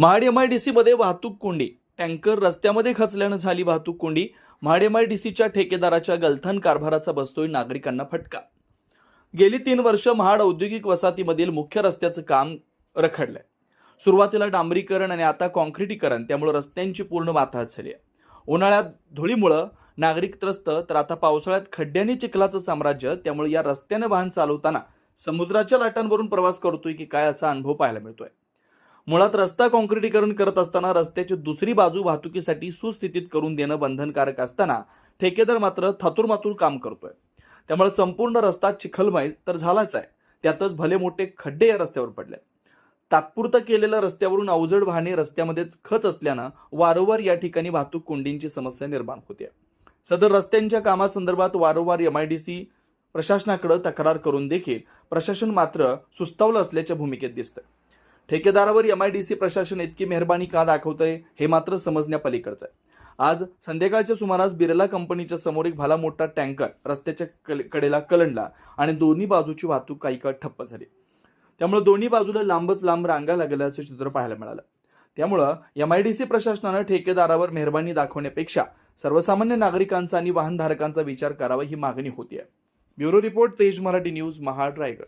Mahad M I D सीमध्ये वाहतूक कोंडी. टँकर रस्त्यामध्ये खचल्यानं झाली वाहतूक कोंडी. महाड एम आय डी सीच्या ठेकेदाराच्या गलथान कारभाराचा बसतोय नागरिकांना फटका. गेली तीन वर्ष महाड औद्योगिक वसाहतीमधील मुख्य रस्त्याचं काम रखडलंय. सुरुवातीला डांबरीकरण आणि आता कॉन्क्रिटीकरण त्यामुळे रस्त्यांची पूर्ण वाताहत झाली आहे उन्हाळ्यात धुळीमुळं नागरिक त्रस्त तर आता पावसाळ्यात खड्ड्याने चिखलाचं साम्राज्य त्यामुळे या रस्त्यानं वाहन चालवताना समुद्राच्या लाटांवरून प्रवास करतोय की काय असा अनुभव पाहायला मिळतोय. मुळात रस्ता काँक्रिटीकरण करत असताना रस्त्याची दुसरी बाजू वाहतुकीसाठी सुस्थितीत करून देणं बंधनकारक असताना ठेकेदार मात्र थातुरमातूर काम करतोय. त्यामुळे संपूर्ण रस्ता चिखलमय तर झालाच आहे. त्यातच भले मोठे खड्डे या रस्त्यावर पडले तात्पुरतं केलेल्या रस्त्यावरून अवजड वाहने रस्त्यामध्येच खच असल्यानं वारंवार या ठिकाणी वाहतूक कोंडींची समस्या निर्माण होते. सदर रस्त्यांच्या कामासंदर्भात वारंवार एम आय डी सी प्रशासनाकडे तक्रार करून देखील प्रशासन मात्र सुस्तावलं असल्याच्या भूमिकेत दिसतं ठेकेदारावर एमआयडीसी प्रशासन इतकी मेहरबानी का दाखवतंय हे मात्र समजण्यापलीकडचं आहे. आज संध्याकाळच्या सुमारास बिर्ला कंपनीच्या समोर एक भला मोठा टँकर रस्त्याच्या कल- कडेला कलंडला आणि दोन्ही बाजूची वाहतूक काही काळ ठप्प झाली. त्यामुळे दोन्ही बाजूला लांबच लांब रांगा लागल्याचं चित्र पाहायला मिळालं. त्यामुळं एमआयडीसी प्रशासनानं ठेकेदारावर मेहरबानी दाखवण्यापेक्षा सर्वसामान्य नागरिकांचा आणि वाहनधारकांचा विचार करावा ही मागणी होती आहे ब्युरो रिपोर्ट तेज मराठी न्यूज महाड रायगड.